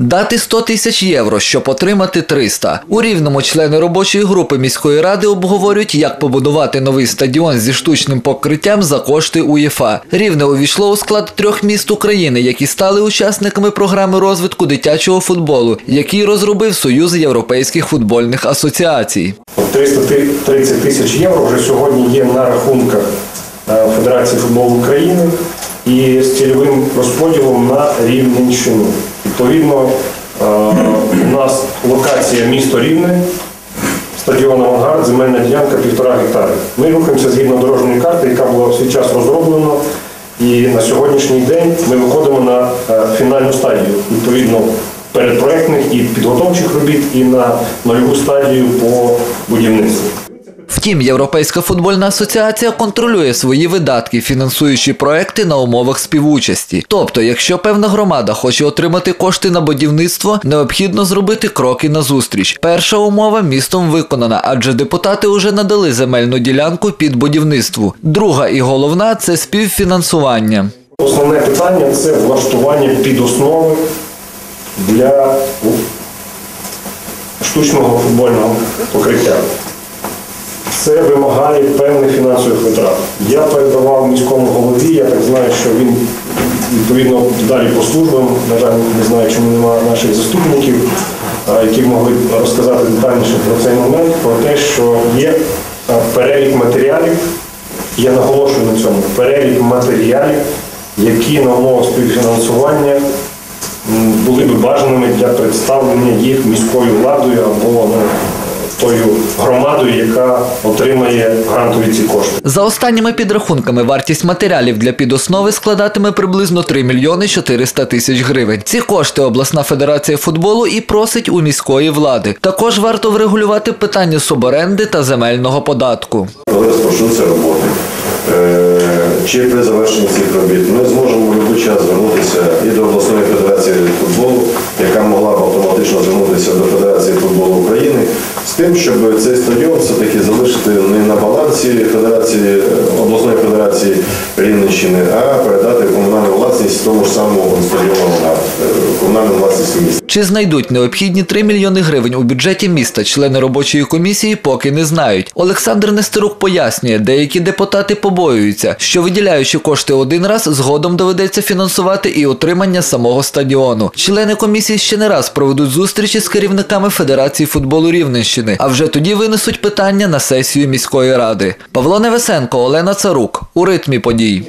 Дати 100 тисяч євро, щоб отримати 300. У рівному члени робочої групи міської ради обговорюють, як побудувати новий стадіон зі штучним покриттям за кошти УЄФА. Рівне увійшло у склад трьох міст України, які стали учасниками програми розвитку дитячого футболу, який розробив Союз європейських футбольних асоціацій. 330 тисяч євро вже сьогодні є на рахунках е, Федерації футболу України і з цільовим розподілом на Рівненщину. Відповідно, е, у нас локація місто Рівне, стадіон Авангард, земельна ділянка півтора гектари. Ми рухаємося згідно дорожньої карти, яка була в свій час розроблена. І на сьогоднішній день ми виходимо на е, фінальну стадію, відповідно, передпроектних і підготовчих робіт, і на нульову стадію по будівництву. Втім, Європейська футбольна асоціація контролює свої видатки, фінансуючи проекти на умовах співучасті. Тобто, якщо певна громада хоче отримати кошти на будівництво, необхідно зробити кроки назустріч. Перша умова містом виконана, адже депутати уже надали земельну ділянку під будівництво. Друга і головна це співфінансування. Основне питання це влаштування підоснови для штучного футбольного покриття. Це вимагає певних фінансових витрат. Я передавав міському голові, я так знаю, що він відповідно далі по службам, на жаль, не знаю, чому немає наших заступників, які могли б розказати детальніше про цей момент, про те, що є перелік матеріалів, я наголошую на цьому, перелік матеріалів, які на умовах співфінансування були б бажаними для представлення їх міською владою або ну, тою громадою, яка отримає грантові ці кошти. За останніми підрахунками, вартість матеріалів для підоснови складатиме приблизно 3 мільйони 400 тисяч гривень. Ці кошти обласна федерація футболу і просить у міської влади. Також варто врегулювати питання суборенди та земельного податку. Коли розпочнуться роботи, е, чи при завершенні цих робіт ми зможемо в будь-який час звернутися і до обласної федерації футболу, яка могла б автоматично звернутися до Федерації футболу України, з тим, щоб цей стадіон все-таки залишити не на балансі Федерації е, обласної федерації Рівненщини, а передати комунальну власність тому ж самому стадіону на комунальну власність міста. Чи знайдуть необхідні 3 мільйони гривень у бюджеті міста члени робочої комісії поки не знають. Олександр Нестерук пояснює, деякі депутати побоюються, що виділяючи кошти один раз, згодом доведеться фінансувати і утримання самого стадіону. Члени комісії ще не раз проведуть зустрічі з керівниками Федерації футболу Рівненщини, а вже тоді винесуть питання на сесію міської ради. Павло Невесенко, Олена Царук у ритмі подій.